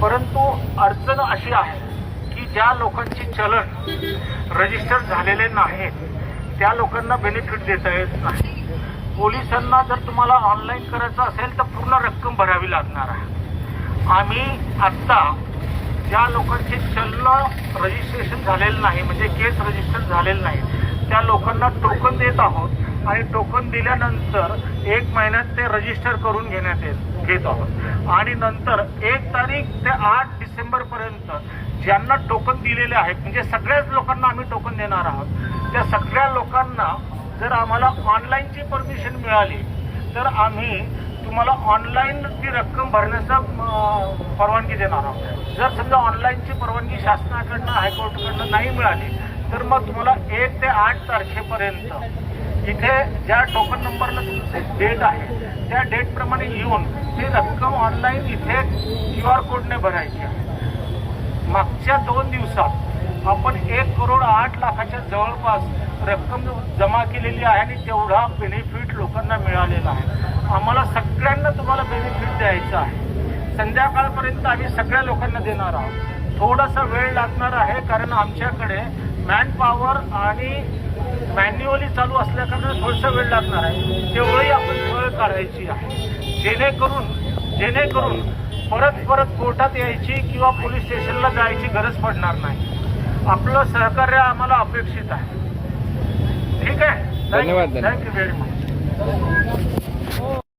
परंतु अडचण अशी आहे की ज्या लोकांची चलन रजिस्टर झालेले नाहीत त्या लोकांना बेनिफिट देता येत नाही. पोलिसांना जर तुम्हाला ऑनलाईन करायचं असेल तर पूर्ण रक्कम भरावी लागणार आहे. आम्ही आत्ता ज्या लोकांचे चलन रजिस्ट्रेशन झालेलं नाही म्हणजे केस रजिस्टर झालेलं नाही त्या लोकांना टोकन देत आहोत. आणि टोकन दिल्यानंतर एक महिन्यात ते रजिस्टर करून घेण्यात येत घेत आहोत. आणि नंतर एक तारीख ते आठ डिसेंबरपर्यंत ज्यांना टोकन दिलेले आहेत म्हणजे सगळ्याच लोकांना आम्ही टोकन देणार आहोत. त्या सगळ्या लोकांना जर आम्हाला ऑनलाईनची परमिशन मिळाली तर आम्ही तुम्हाला ऑनलाईन ती रक्कम भरण्याचा परवानगी देणार आहोत. जर समजा ऑनलाईनची परवानगी शासनाकडनं हायकोर्टकडनं नाही मिळाली तर मग तुम्हाला एक ते आठ तारखेपर्यंत इथे ज्या टोकन नंबरला तुमचे डेट आहे त्या डेटप्रमाणे येऊन ती रक्कम ऑनलाईन इथे क्यू आर कोडने भरायची आहे. मागच्या दोन दिवसात आपण एक करोड आठ लाखाच्या जवळपास रक्कम जमा केलेली आहे आणि तेवढा बेनिफिट लोकांना मिळालेला आहे. आम्हाला सगळ्यांना तुम्हाला बेनिफिट द्यायचं आहे. संध्याकाळपर्यंत आम्ही सगळ्या लोकांना देणार आहोत. थोडासा वेळ लागणार आहे कारण आमच्याकडे मॅन पॉवर आणि मॅन्युअली चालू असल्याकारणाने थोडासा वेळ लागणार आहे. तेवढंही आपण वेळ काढायची आहे. जेणेकरून जेणेकरून परत परत कोर्टात यायची किंवा पोलीस स्टेशनला जायची गरज पडणार नाही. आपलं सहकार्य आम्हाला अपेक्षित आहे. ठीक आहे? धन्यवाद, धन्यवाद. Thank you very much